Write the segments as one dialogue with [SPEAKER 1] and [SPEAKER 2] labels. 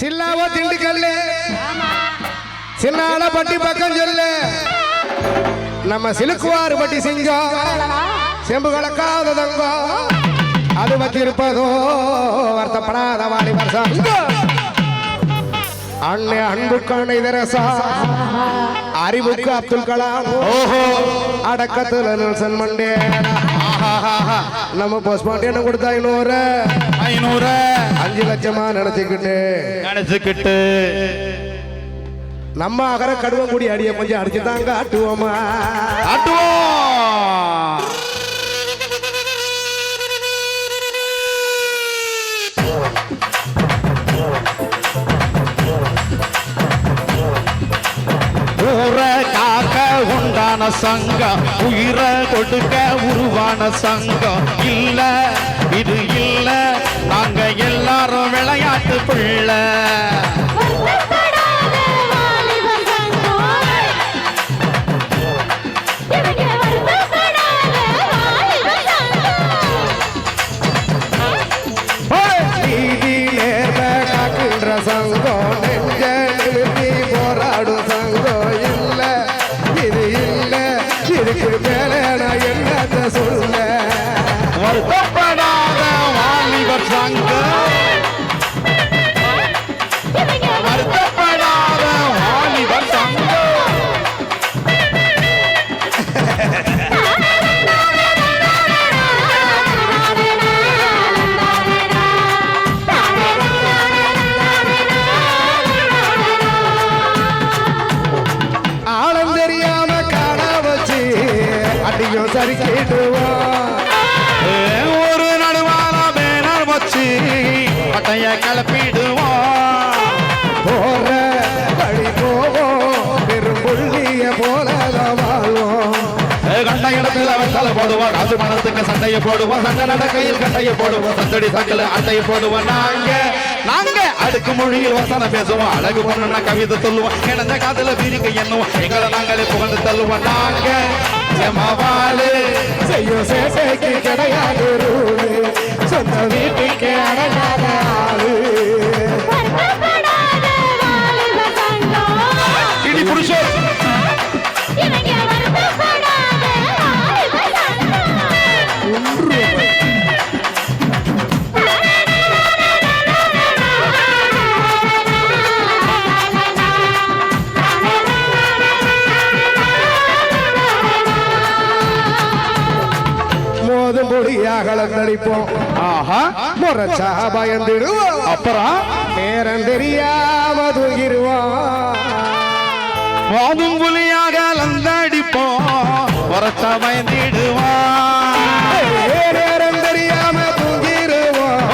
[SPEAKER 1] சில்லாவோ திண்டுக்கல்லு. சின்னால பட்டி பக்கம் சொல்லு. நம்ம சிலுக்குவாறு பட்டி சிங்கம் செம்பு கலக்காத தங்கம் அது பத்தி இருப்பதோ வருத்தப்படாத வாடி வருஷம். அண்ணே அன்புக்கான இதரசா அறிவுக்கு அப்துல் கலாம். ஓஹோ. அடக்கத்துல நெல்சன் மண்டேலா. நம்ம போஸ்ட்மார்ட்டம் கொடுத்தா இன்னொரு
[SPEAKER 2] ஐநூறு.
[SPEAKER 1] அஞ்சு லட்சமா நினைச்சுக்கிட்டு.
[SPEAKER 2] நினைச்சுக்கிட்டு.
[SPEAKER 1] நம்ம அகர கடுவங்குடி அடிய கொஞ்சம் அடிச்சுதாங்க ஆட்டுவோமா
[SPEAKER 2] ஆட்டுவோம் உருவான சங்கம் உயிரை கொடுக்க உருவான சங்கம் இல்ல இது இல்ல நாங்க எல்லாரும் விளையாட்டு பிள்ளை.
[SPEAKER 1] அடியும் சரிக்கிடுவோம்
[SPEAKER 2] ஒரு நடுவான பேனர் வச்சு பட்டைய கிளப்பிடுவோம்
[SPEAKER 1] போற வழி போவோம் பெரும் புள்ளிய போலதான் வாழ்வோம்
[SPEAKER 2] கண்ட இடத்துல வெத்தலை போடுவோம் காசு மனத்துக்கு சண்டையை போடுவோம் சண்டை நட கையில் கண்டையை போடுவோம் சந்தடி சக்கல அட்டையை போடுவோம் நாங்க நாங்க அடுக்கு மொழியில் வசனம் பேசுவோம். அழகு பொண்ணுன்னா கவிதை சொல்லுவோம். கிடந்த காதல வீரிக்க எண்ணுவோம். எங்களை நாங்களே புகழ்ந்து தள்ளுவோம். நாங்க செமவாளு
[SPEAKER 1] செய்யும் சேட்டைக்கு கிடையாது சொந்த வீட்டுக்கு அடங்காத ஆளு.
[SPEAKER 2] இடி புருஷன்.
[SPEAKER 1] பொடியாக நடிப்போம்
[SPEAKER 2] ஆஹா
[SPEAKER 1] முறைச்சா பயந்துடுவோம்.
[SPEAKER 2] அப்புறம்
[SPEAKER 1] நேரம் தெரியாம தூங்கிடுவோம்
[SPEAKER 2] வாதும் புலியாக லந்தடிப்போம் உரச்சா பயந்திடுவான்
[SPEAKER 1] ஏ நேரம் தெரியாம தூங்கிடுவோம்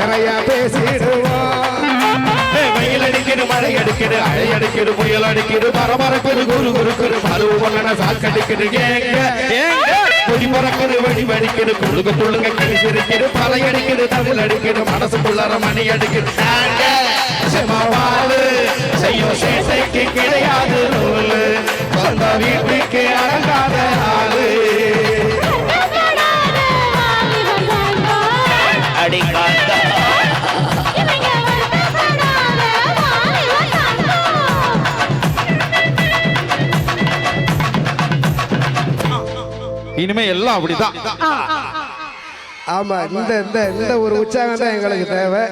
[SPEAKER 1] நிறைய பேசிடுவோம்.
[SPEAKER 2] வெயில் அடிக்குது மழை அடிக்குது புயல் அடிக்குது பரபரக்குது குரு குறுக்குது மறுவு கொள்ளன சாக்கடிக்குது ஏங்க ஏங்க கொடி பறக்குது வழி வெடிக்குது. புழுங்க புழுங்க கிளி சிரிக்குது. பலை அடிக்குது தமிழ் அடிக்குது மனசுக்குள்ளார மணி அடிக்குது. செய்யும் சேட்டைக்கு கிடையாது சொந்த வீட்டுக்கு இனிமே எல்லாம் அப்படிதான்.
[SPEAKER 1] ஆமா இந்த இந்த இந்த ஒரு உற்சாகம் தான் எங்களுக்கு தேவை.